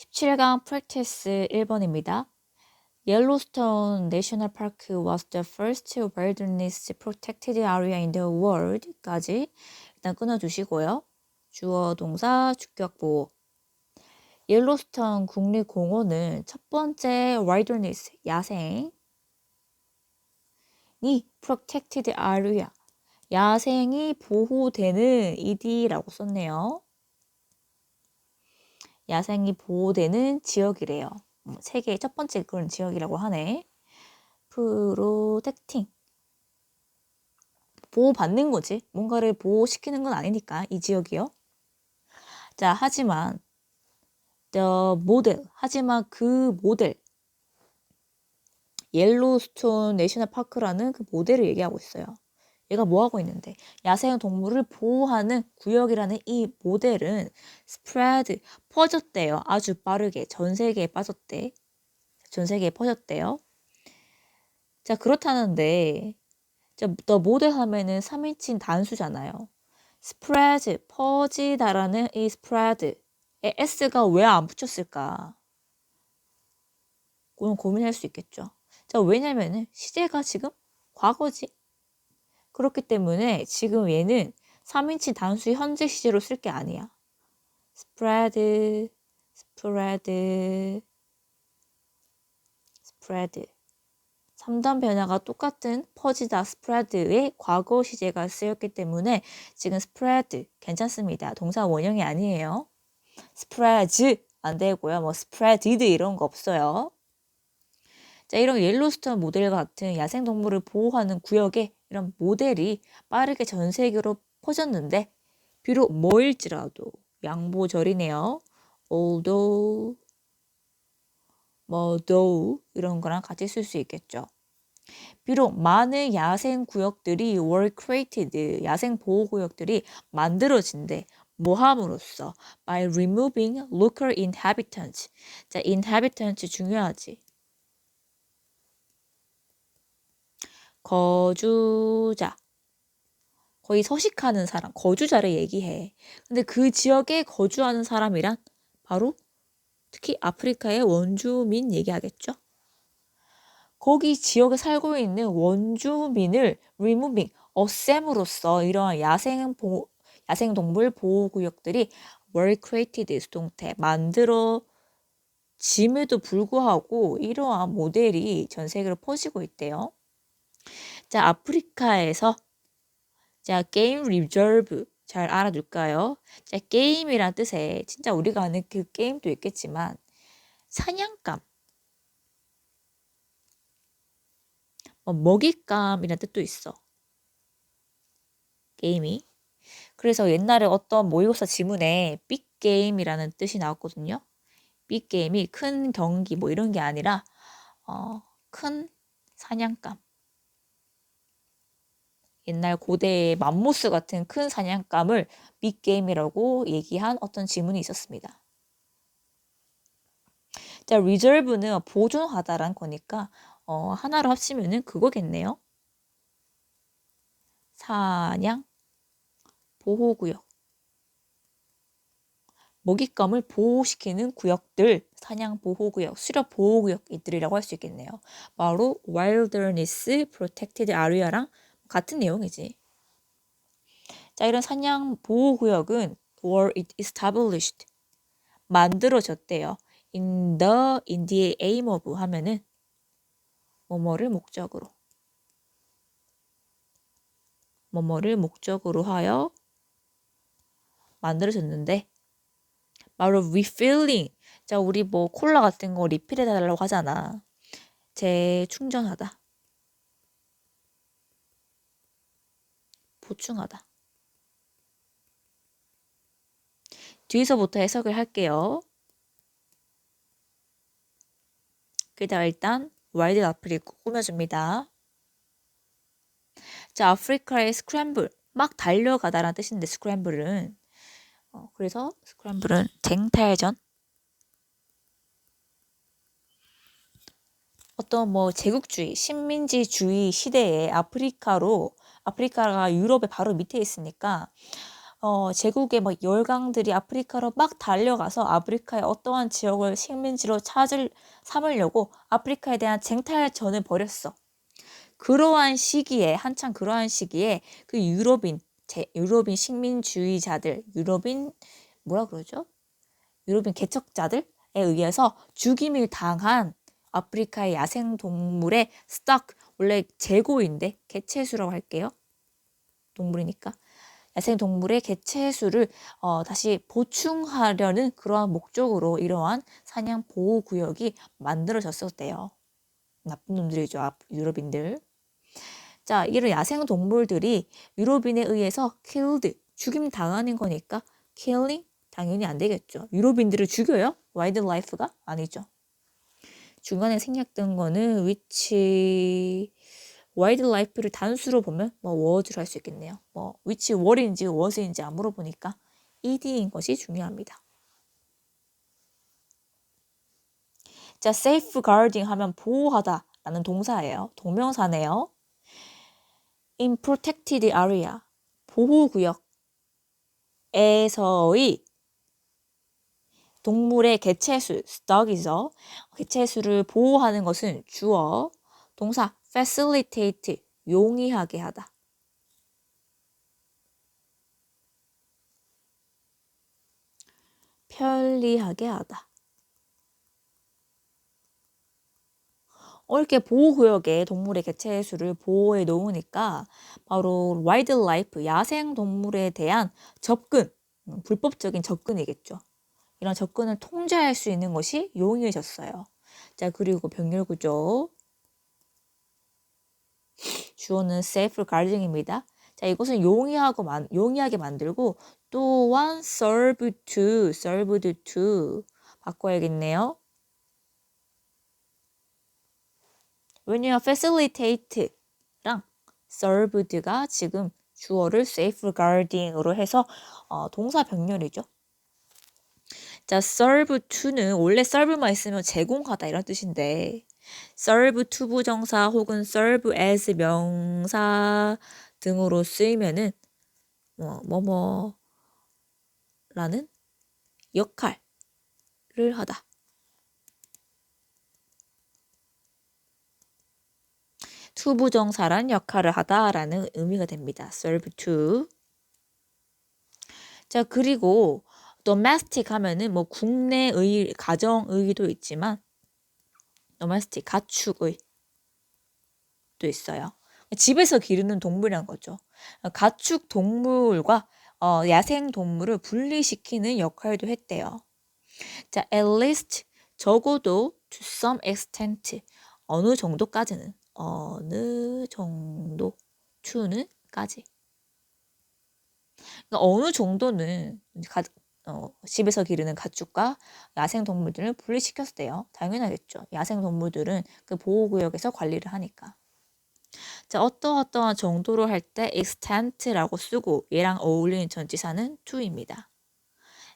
17강 프랙티스 1번입니다. Yellowstone National Park was the first wilderness protected area in the world까지 일단 끊어주시고요. 주어, 동사, 주격 보호. 옐로스턴 국립공원은 첫 번째 wilderness, 야생이 protected area, 야생이 보호되는 이디라고 썼네요. 야생이 보호되는 지역이래요. 음, 세계의 첫 번째 그런 지역이라고 하네. 프로텍팅. 보호받는 거지. 뭔가를 보호시키는 건 아니니까, 이 지역이요. 자, 하지만, the model. 하지만 그 모델. 옐로스톤 내셔널 파크라는 그 모델을 얘기하고 있어요. 얘가 뭐 하고 있는데 야생 동물을 보호하는 구역이라는 이 모델은 스프레드 퍼졌대요. 아주 빠르게 전 세계에 빠졌대. 전 세계에 퍼졌대요. 자 그렇다는데 더 모델 하면은 3인칭 단수잖아요. 스프레드 퍼지다라는 이 스프레드에 s가 왜 안 붙였을까? 고민할 수 있겠죠. 자 왜냐면은 시제가 지금 과거지. 그렇기 때문에 지금 얘는 3인칭 단수 현재 시제로 쓸 게 아니야. spread, spread, spread. 3단 변화가 똑같은 퍼지다 spread의 과거 시제가 쓰였기 때문에 지금 spread 괜찮습니다. 동사 원형이 아니에요. spread 안 되고요. 뭐 spreaded 이런 거 없어요. 자, 이런 옐로스톤 모델 같은 야생동물을 보호하는 구역에 이런 모델이 빠르게 전 세계로 퍼졌는데 비록 뭐일지라도 양보절이네요. although 뭐 though 이런 거랑 같이 쓸 수 있겠죠. 비록 많은 야생 구역들이 were created 야생 보호 구역들이 만들어진대 모함으로써 by removing local inhabitants 자 inhabitants 중요하지 거주자. 거의 서식하는 사람, 거주자를 얘기해. 근데 그 지역에 거주하는 사람이란 바로 특히 아프리카의 원주민 얘기하겠죠. 거기 지역에 살고 있는 원주민을 removing, 없앰으로써 이러한 야생 보, 야생 동물 보호 구역들이 were created 수동태 만들어 짐에도 불구하고 이러한 모델이 전 세계로 퍼지고 있대요. 자, 아프리카에서 자, 게임 리저브 잘 알아둘까요? 자, 게임이란 뜻에 진짜 우리가 아는 그 게임도 있겠지만 사냥감 뭐 먹잇감이란 뜻도 있어. 게임이. 그래서 옛날에 어떤 모의고사 지문에 빅게임이라는 뜻이 나왔거든요. 빅게임이 큰 경기 뭐 이런 게 아니라 어, 큰 사냥감. 옛날 고대의 맘모스 같은 큰 사냥감을 빅게임이라고 얘기한 어떤 지문이 있었습니다. 자, reserve는 보존하다란 거니까 어, 하나로 합치면은 그거겠네요. 사냥, 보호구역. 먹잇감을 보호시키는 구역들, 사냥 보호구역, 수렵 보호구역 이들이라고 할 수 있겠네요. 바로 wilderness protected area랑 같은 내용이지. 자, 이런 사냥 보호 구역은 were established 만들어졌대요. in the in the aim of 하면은 뭐뭐를 목적으로 뭐뭐를 목적으로 하여 만들어졌는데 바로 refilling 자 우리 뭐 콜라 같은 거 리필해 달라고 하잖아 재충전하다 보충하다. 뒤에서부터 해석을 할게요. 그다 일단 앞을 읽고 꾸며줍니다. 자, 아프리카의 스크램블, 막 달려가다라는 뜻인데 스크램블은 어, 그래서 스크램블은 쟁탈전 어떤 뭐 제국주의, 식민지주의 시대에 아프리카로 아프리카가 유럽의 바로 밑에 있으니까 어, 제국의 막 열강들이 아프리카로 막 달려가서 아프리카의 어떠한 지역을 식민지로 찾을 삼으려고 아프리카에 대한 쟁탈전을 벌였어. 그러한 시기에 한창 그러한 시기에 그 유럽인 제, 유럽인 식민주의자들 유럽인 뭐라 그러죠? 유럽인 개척자들에 의해서 죽임을 당한 아프리카의 야생 동물의 스톡 원래 재고인데 개체수라고 할게요. 동물이니까 야생 동물의 개체 수를 어, 다시 보충하려는 그러한 목적으로 이러한 사냥 보호 구역이 만들어졌었대요. 나쁜 놈들이죠, 유럽인들. 자, 이런 야생 동물들이 유럽인에 의해서 killed, 죽임 당하는 거니까 killing 당연히 안 되겠죠. 유럽인들을 죽여요? 와이드라이프가 아니죠. 중간에 생략된 거는 which 와이드라이프를 단수로 보면 뭐 was를 할수 있겠네요. 뭐 which were인지 was인지 안 물어보니까 ed인 것이 중요합니다. 자, safeguarding 하면 보호하다 라는 동사예요. 동명사네요. in protected area 보호구역에서의 동물의 개체수 stock이죠. 개체수를 보호하는 것은 주어 동사 facilitate 용이하게 하다. 편리하게 하다. 이렇게 보호구역에 동물의 개체 수를 보호해 놓으니까 바로 와이드라이프, 야생 동물에 대한 접근, 음, 불법적인 접근이겠죠. 이런 접근을 통제할 수 있는 것이 용이해졌어요. 자, 그리고 병렬 구조. 주어는 safeguarding입니다. 자, 이것은 용이하고 만, 용이하게 만들고 또한 serve to, served to 바꿔야겠네요. 왜냐면 facilitate랑 served가 지금 주어를 safeguarding으로 해서 어, 동사 병렬이죠. 자, serve to는 원래 serve만 있으면 제공하다 이런 뜻인데 serve to 부정사 혹은 serve as 명사 등으로 쓰이면은 뭐 뭐뭐라는 역할을 하다. to 부정사란 역할을 하다라는 의미가 됩니다. serve to. 자, 그리고 domestic 하면은 뭐 국내의 가정의도 있지만 domestic 가축의 도 있어요. 집에서 기르는 동물이란 거죠. 가축 동물과 어, 야생 동물을 분리시키는 역할도 했대요. 자, at least 적어도 to some extent 어느 정도까지는 어느 정도 to는까지 그러니까 어느 정도는 가, 어, 집에서 기르는 가축과 야생 동물들을 분리시켰대요. 당연하겠죠. 야생 동물들은 그 보호구역에서 관리를 하니까. 자, 어떠어떠한 정도로 할 때 extent라고 쓰고 얘랑 어울리는 전치사는 to입니다.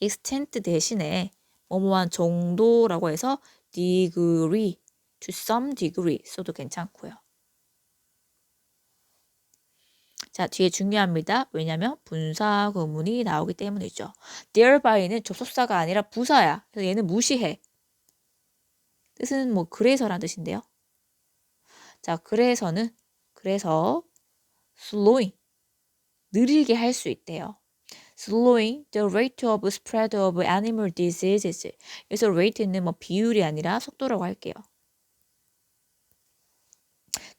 extent 대신에 뭐뭐한 정도라고 해서 degree, to some degree 써도 괜찮고요. 자, 뒤에 중요합니다. 왜냐면 분사 구문이 나오기 때문이죠. thereby,는 접속사가 아니라 부사야. 그래서 얘는 무시해. 뜻은 뭐 그래서란 뜻인데요. 자, 그래서는 그래서 slowing 느리게 할 수 있대요. slowing the rate of spread of animal diseases. 여기서 rate는 뭐 비율이 아니라 속도라고 할게요.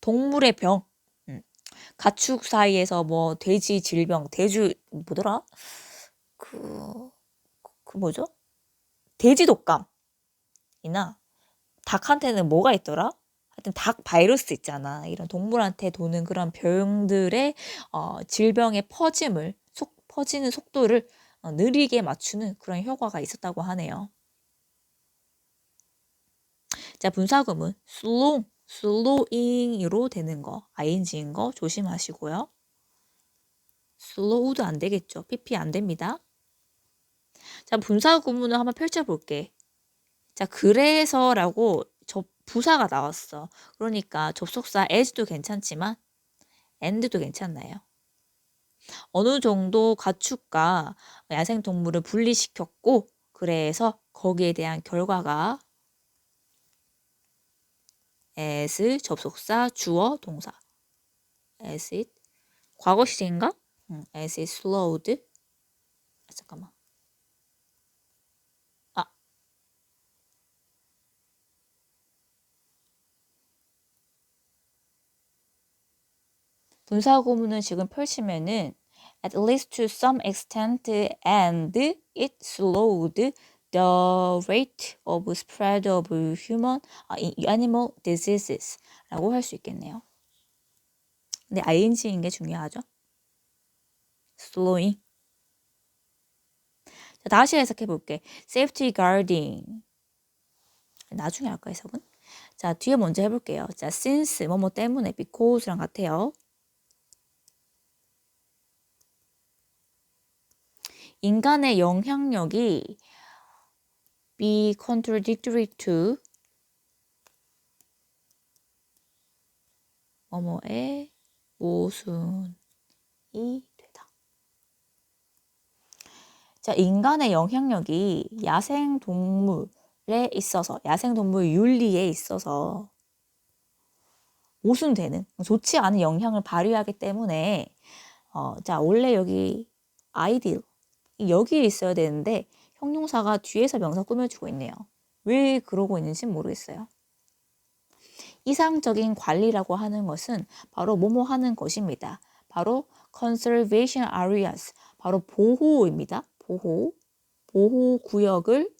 동물의 병, 가축 사이에서 뭐 돼지 질병, 돼지 뭐더라? 그, 그 뭐죠? 돼지 독감이나 닭한테는 뭐가 있더라? 하여튼 닭 바이러스 있잖아. 이런 동물한테 도는 그런 병들의 어, 질병의 퍼짐을 속 퍼지는 속도를 어, 느리게 맞추는 그런 효과가 있었다고 하네요. 자, 분사구문 slow slowing으로 되는 거, ing인 거 조심하시고요. slow도 안 되겠죠. pp 안 됩니다. 자, 분사 구문을 한번 펼쳐볼게. 자, 그래서라고 저 부사가 나왔어. 그러니까 접속사 as도 괜찮지만 and도 괜찮나요? 어느 정도 가축과 야생동물을 분리시켰고 그래서 거기에 대한 결과가 as 접속사 주어 동사 as it 과거 시제인가? 응, as it slowed 아, 잠깐만 아 분사 구문을 지금 펼치면은 at least to some extent and it slowed the rate of spread of human animal diseases 라고 할 수 있겠네요. 근데 ing인 게 중요하죠. slowing. 자, 다시 해석해 볼게. safety guarding. 나중에 할까 해석은? 자, 뒤에 먼저 해볼게요. 자, since 뭐뭐 때문에 because랑 같아요. 인간의 영향력이 be contradictory to 뭐뭐의 모순이 되다. 자, 인간의 영향력이 야생 동물에 있어서 야생 동물 윤리에 있어서 모순되는 좋지 않은 영향을 발휘하기 때문에 어, 자 원래 여기 아이디어 여기에 있어야 되는데 형용사가 뒤에서 명사 꾸며주고 있네요. 왜 그러고 있는지 모르겠어요. 이상적인 관리라고 하는 것은 바로 뭐뭐 하는 것입니다. 바로 conservation areas, 바로 보호입니다. 보호, 보호 구역을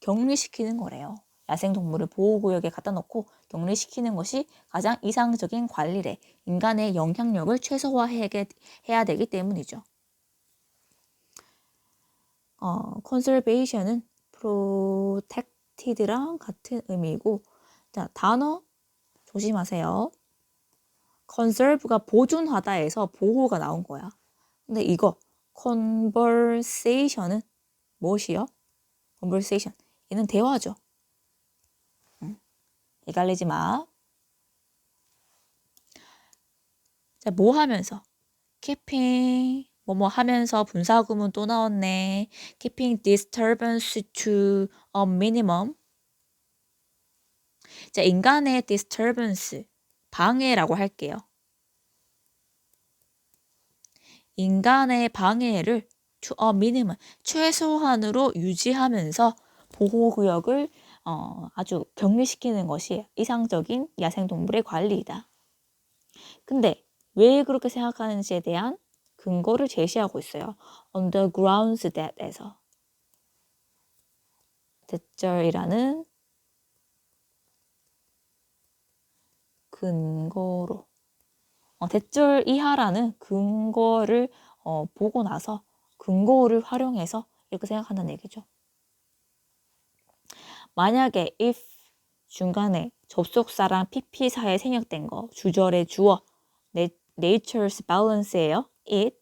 격리시키는 거래요. 야생동물을 보호구역에 갖다 놓고 격리시키는 것이 가장 이상적인 관리래. 인간의 영향력을 최소화해야 되기 때문이죠. 어, conservation은 protected랑 같은 의미이고 자, 단어 조심하세요. conserve가 보존하다에서 보호가 나온 거야. 근데 이거 conversation은 무엇이요? conversation. 얘는 대화죠. 응. 헷갈리지 마. 자, 뭐 하면서? keeping 뭐뭐 하면서 분사구문 또 나왔네. keeping disturbance to a minimum. 자, 인간의 disturbance, 방해라고 할게요. 인간의 방해를 to a minimum, 최소한으로 유지하면서 보호구역을 어, 아주 격리시키는 것이 이상적인 야생동물의 관리이다. 근데 왜 그렇게 생각하는지에 대한 근거를 제시하고 있어요. On the grounds that에서. 대절이라는 근거로 어, 대절 이하라는 근거를 어, 보고 나서 근거를 활용해서 이렇게 생각한다는 얘기죠. 만약에 if 중간에 접속사랑 pp사에 생략된 거 주절의 주어 nature's balance예요. it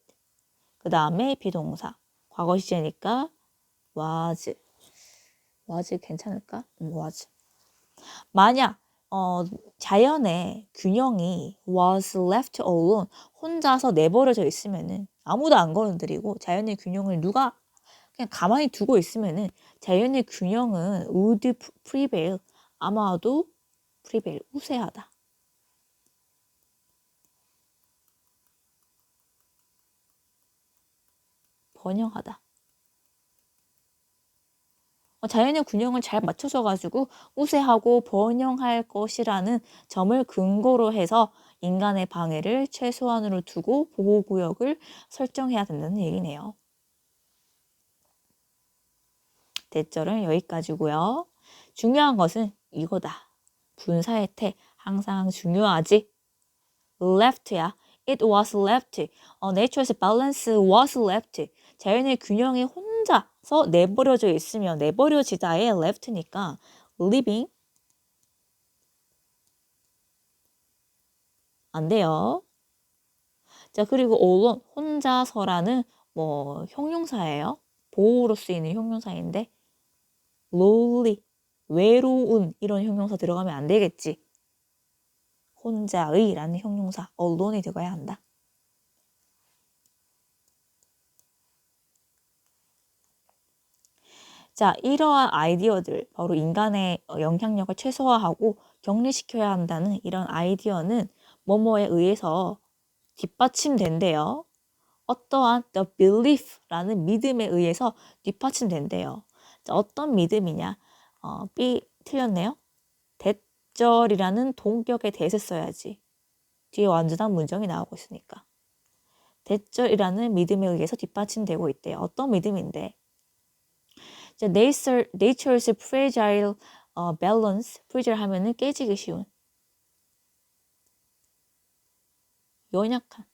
그 다음에 비동사 과거 시제니까 was was 괜찮을까? 음, was 만약 어, 자연의 균형이 was left alone 혼자서 내버려져 있으면은 아무도 안 건드리고 자연의 균형을 누가 그냥 가만히 두고 있으면은 자연의 균형은 would prevail 아마도 prevail 우세하다. 번영하다. 어, 자연의 균형을 잘 맞춰줘가지고 우세하고 번영할 것이라는 점을 근거로 해서 인간의 방해를 최소한으로 두고 보호구역을 설정해야 된다는 얘기네요. 대절은 여기까지고요. 중요한 것은 이거다. 분사의 태 항상 중요하지. left야. It was left. 어, nature's balance was left. 자연의 균형이 혼자서 내버려져 있으면 내버려지다의 left니까 living 안 돼요. 자, 그리고 alone 혼자서라는 뭐 형용사예요. 보호로 쓰이는 형용사인데 lonely 외로운 이런 형용사 들어가면 안 되겠지. 혼자의라는 형용사 alone이 들어가야 한다. 자, 이러한 아이디어들, 바로 인간의 어, 영향력을 최소화하고 격리시켜야 한다는 이런 아이디어는 뭐뭐에 의해서 뒷받침된대요. 어떠한 the belief라는 믿음에 의해서 뒷받침된대요. 자, 어떤 믿음이냐? 어, B 틀렸네요. 대절이라는 동격에 대해서 써야지. 뒤에 완전한 문정이 나오고 있으니까. 대절이라는 믿음에 의해서 뒷받침되고 있대요. 어떤 믿음인데? 자, nature, nature's fragile 어, balance, fragile 하면은 깨지기 쉬운, 연약한.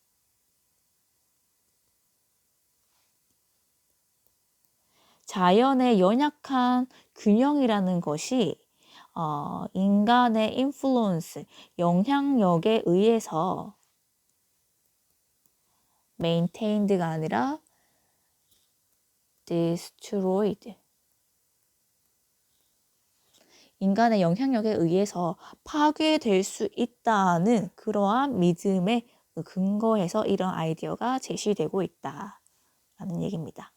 자연의 연약한 균형이라는 것이 어, 인간의 인플루언스, 영향력에 의해서 maintained가 아니라 destroyed. 인간의 영향력에 의해서 파괴될 수 있다는 그러한 믿음의 근거에서 이런 아이디어가 제시되고 있다라는 얘기입니다.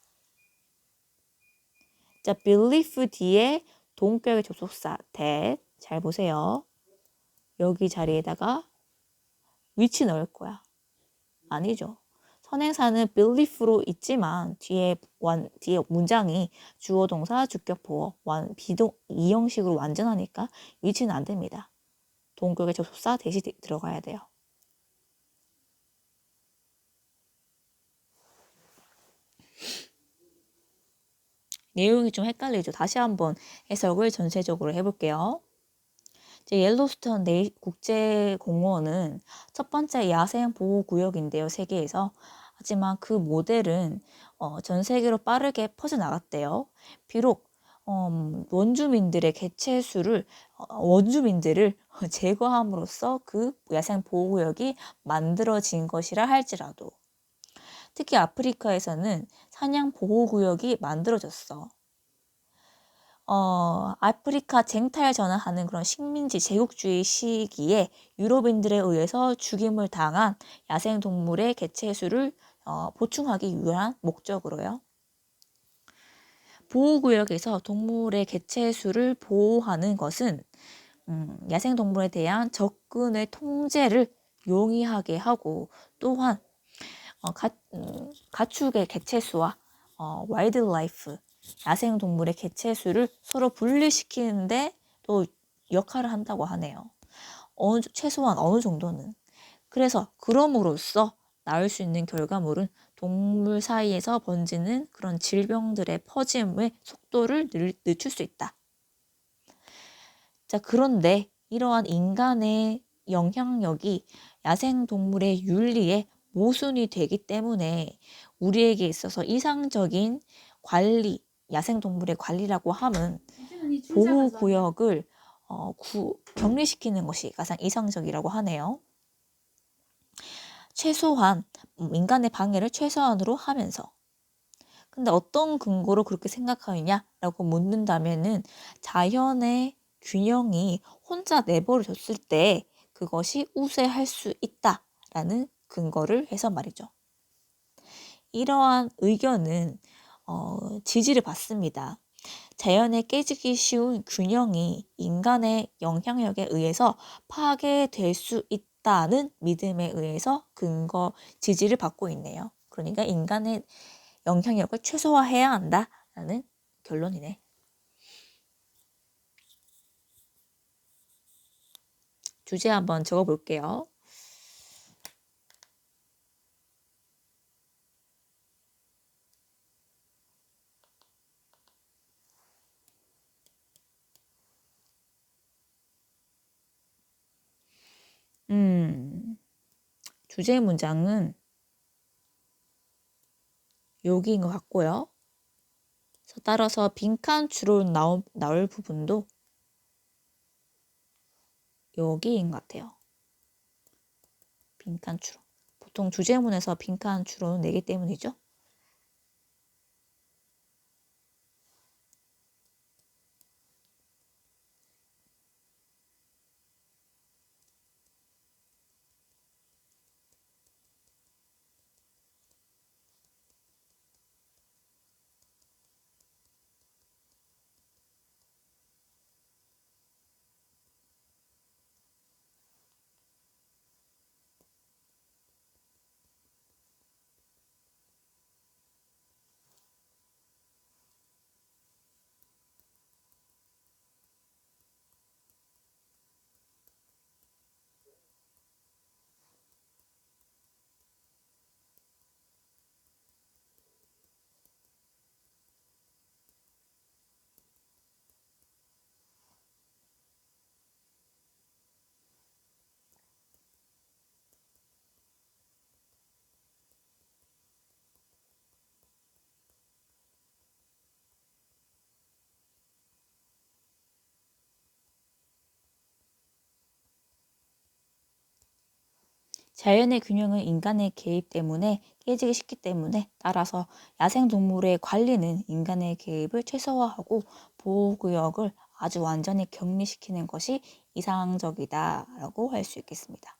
자, belief 뒤에 동격의 접속사 that 잘 보세요. 여기 자리에다가 위치 넣을 거야. 아니죠. 선행사는 belief로 있지만 뒤에 완 뒤에 문장이 주어 동사 주격 보어 완 비동 이 형식으로 완전하니까 위치는 안 됩니다. 동격의 접속사 대시 들어가야 돼요. 내용이 좀 헷갈리죠. 다시 한번 해석을 전체적으로 해볼게요. 옐로스톤 국제공원은 첫 번째 야생 보호구역인데요. 세계에서. 하지만 그 모델은 어, 전 세계로 빠르게 퍼져나갔대요. 비록 음, 원주민들의 개체 수를 어, 원주민들을 제거함으로써 그 야생 보호구역이 만들어진 것이라 할지라도 특히 아프리카에서는 사냥 보호구역이 만들어졌어. 어, 아프리카 쟁탈 전환하는 그런 식민지 제국주의 시기에 유럽인들에 의해서 죽임을 당한 야생동물의 개체수를 어, 보충하기 위한 목적으로요. 보호구역에서 동물의 개체수를 보호하는 것은 음, 야생동물에 대한 접근의 통제를 용이하게 하고 또한 어, 가, 음, 가축의 개체수와 어, 와일드라이프 야생 동물의 개체수를 서로 분리시키는데 또 역할을 한다고 하네요. 어느, 최소한 어느 정도는. 그래서 그럼으로써 나올 수 있는 결과물은 동물 사이에서 번지는 그런 질병들의 퍼짐의 속도를 늦출 수 있다. 자, 그런데 이러한 인간의 영향력이 야생 동물의 윤리에 모순이 되기 때문에 우리에게 있어서 이상적인 관리, 야생 동물의 관리라고 함은 보호 구역을 어, 구, 격리시키는 것이 가장 이상적이라고 하네요. 최소한 음, 인간의 방해를 최소한으로 하면서 근데 어떤 근거로 그렇게 생각하느냐라고 묻는다면은 자연의 균형이 혼자 내버려졌을 때 그것이 우세할 수 있다라는 근거를 해서 말이죠. 이러한 의견은 어, 지지를 받습니다. 자연에 깨지기 쉬운 균형이 인간의 영향력에 의해서 파괴될 수 있다 는 믿음에 의해서 근거 지지를 받고 있네요. 그러니까 인간의 영향력을 최소화해야 한다라는 결론이네. 주제 한번 적어볼게요. 주제 문장은 여기인 것 같고요. 따라서 빈칸 주로 나올, 나올 부분도 여기인 것 같아요. 빈칸 추로. 보통 주제문에서 빈칸 추로는 4개 때문이죠. 자연의 균형은 인간의 개입 때문에 깨지기 쉽기 때문에 따라서 야생동물의 관리는 인간의 개입을 최소화하고 보호구역을 아주 완전히 격리시키는 것이 이상적이다라고 할 수 있겠습니다.